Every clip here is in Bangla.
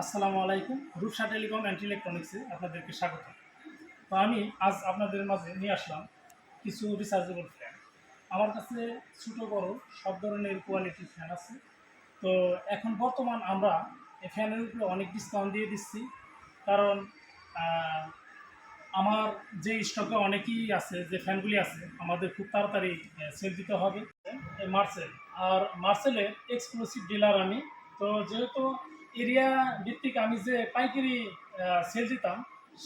আসসালামু আলাইকুম। রূপসা টেলিকম অ্যান্ড ইলেকট্রনিক্সে আপনাদেরকে স্বাগত। তো আমি আজ আপনাদের মাঝে নিয়ে আসলাম কিছু রিচার্জেবল ফ্যান আমার কাছে ছোটো, বড় সব ধরনের কোয়ালিটির ফ্যান আছে। তো এখন বর্তমান আমরা এই ফ্যানের উপরে অনেক ডিসকাউন্ট দিয়ে দিচ্ছি। কারণ আমার যে স্টকে অনেকই আছে, যে ফ্যানগুলি আছে, আমাদের খুব তাড়াতাড়ি সেল দিতে হবে। মার্সেল আর মার্সেলের এক্সক্লুসিভ ডিলার আমি। তো যেহেতু এরিয়া ভিত্তিক আমি যে পাইকারি সেল দিতাম,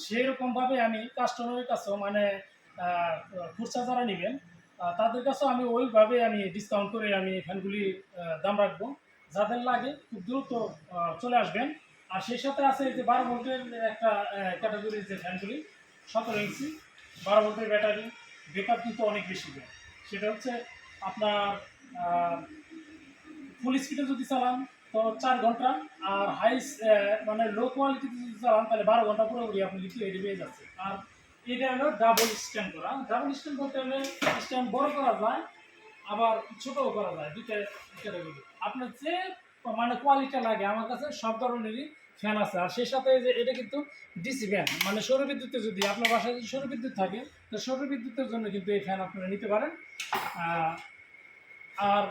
সেরকমভাবে আমি কাস্টমারের কাছেও মানে খুচরা যারা নেবেন তাদের কাছেও আমি ওইভাবে আমি ডিসকাউন্ট করে আমি ফ্যানগুলি দাম রাখব। যাদের লাগে খুব দ্রুত চলে আসবেন। আর সেই সাথে আছে যে বারো ভোল্টের একটা ক্যাটাগরির যে ফ্যানগুলি, সতেরো ইঞ্চি, বারো ভোল্টের ব্যাটারি ব্যাকআপ কিন্তু অনেক বেশি দেয়। সেটা হচ্ছে আপনার ফুল স্পিডে যদি চালান তো চার ঘণ্টা, আর হাই মানে লো কোয়ালিটিতে যদি চালান, তাহলে বারো ঘণ্টা পুরোপুরি আপনি এটি পেয়ে যাচ্ছে। আর এটা হলো ডাবল স্ট্যান্ড করা। ডাবল স্ট্যান্ড করতে হলে স্ট্যান্ড বড় করা যায়, আবার ছোটও করা যায়, দুইটা ক্যাটাগরি আপনার যে মানে কোয়ালিটি লাগে, আমার কাছে সব ধরনেরই ফ্যান আছে। আর সেই সাথে যে এটা কিন্তু ডিসি ফ্যান মানে সৌর বিদ্যুতে যদি আপনার বাসায় যদি সৌর বিদ্যুৎ থাকে, তো সৌর বিদ্যুতের জন্য কিন্তু এই ফ্যান আপনারা নিতে পারেন। আর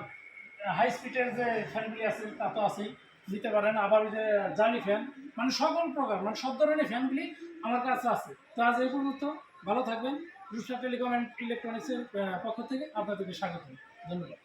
হাই স্পিডের যে ফ্যানগুলি আছে, তা তো আছেই দিতে পারেন। আবার ওই যে জালি ফ্যান মানে সকল প্রকার মানে সব ধরনের ফ্যানগুলি আমার কাছে আছে। তো আজ এই পর্যন্ত, ভালো থাকবেন। রুশা টেলিকম অ্যান্ড ইলেকট্রনিক্সের পক্ষ থেকে আপনাদেরকে স্বাগত। ধন্যবাদ।